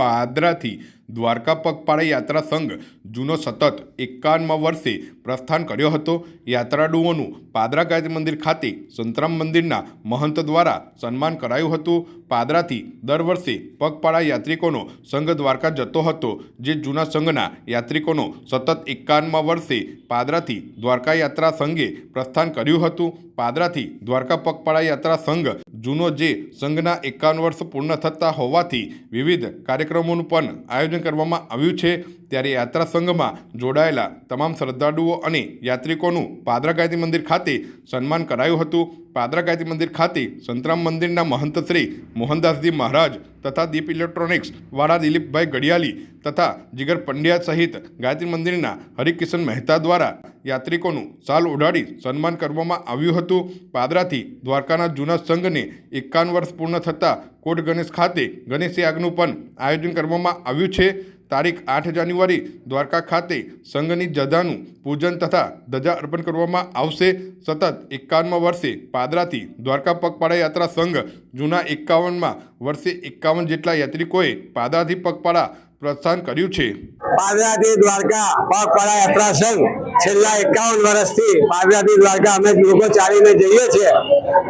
પાદરાથી દ્વારકા પગપાળા યાત્રા સંઘ જૂનો સતત એકાવનમાં વર્ષે પ્રસ્થાન કર્યો હતો. યાત્રાળુઓનું પાદરા ગાયત્રી મંદિર ખાતે સંતરામ મંદિરના મહંત દ્વારા સન્માન કરાયું હતું. પાદરાથી દર વર્ષે પગપાળા યાત્રિકોનો સંઘ દ્વારકા જતો હતો, જે જૂના સંઘના યાત્રિકોનો સતત એકાવનમાં વર્ષે પાદરાથી દ્વારકા યાત્રા સંઘે પ્રસ્થાન કર્યું હતું. પાદરાથી દ્વારકા પગપાળા યાત્રા સંઘ જૂનો જે સંઘના એકાવન વર્ષ પૂર્ણ થતા હોવાથી વિવિધ કાર્યક્રમોનું પણ આયોજન કરવામાં આવ્યું છે, ત્યારે યાત્રા સંઘમાં જોડાયેલા તમામ શ્રદ્ધાળુઓ અને યાત્રિકોનું પાદરા ગાયત્રી મંદિર ખાતે સન્માન કરાયું હતું. પાદરા ગાયત્રી મંદિર ખાતે સંતરામ મંદિરના મહંત શ્રી મોહનદાસજી મહારાજ તથા દીપ ઇલેક્ટ્રોનિક્સ વાળા દિલીપભાઈ ગડિયાલી તથા જીગર પંડ્યા સહિત ગાયત્રી મંદિરના હરિકિશન મહેતા દ્વારા યાત્રિકોનું સાલ ઉડાડી સન્માન કરવામાં આવ્યું હતું. પાદરાથી દ્વારકાના જૂના સંઘને એકાવન વર્ષ પૂર્ણ થતાં કોટ ગણેશ ખાતે ગણેશ યાગનું પણ આયોજન કરવામાં આવ્યું છે. તારીખ આઠ જાન્યુઆરી દ્વારકા ખાતે સંઘની જધાનું પૂજન તથા ધજા અર્પણ કરવામાં આવશે. સતત એકાવનમાં વર્ષે પાદરાથી દ્વારકા પગપાળા યાત્રા સંઘ જૂના એકાવનમાં વર્ષે એકાવન જેટલા યાત્રિકોએ પાદરાથી પગપાળા પ્રસ્થાન કર્યું છે. પાદરાથી દ્વારકા પગપાળા યાત્રા સંઘ છેલ્લા એકાવન વર્ષથી પાદરાથી દ્વારકા અમે લોકો ચાલીને જઈએ છીએ.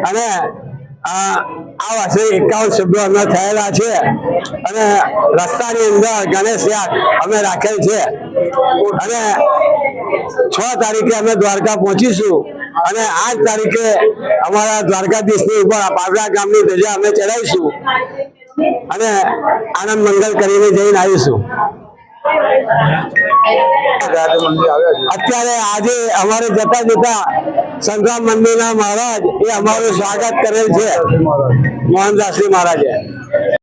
અને આ વર્ષે એકાવન શબ્દો અમે થયેલા છે. અને રસ્તાની અંદર ગણેશ યાદ અમે રાખેલ છે. અને છ તારીખે અમે દ્વારકા પહોંચીશું. અને આઠ તારીખે અમારા દ્વારકાધીશની ઉપર પાવડા ગામની ધજા અમે ચડાવીશું. અને આનંદ મંગલ કરીને જઈને આવીશું. અત્યારે આજે અમારે જતા જતા સંતરામ મંદિરના મહારાજ એ અમારું સ્વાગત કરેલ છે. મોહનદાસજી મહારાજે.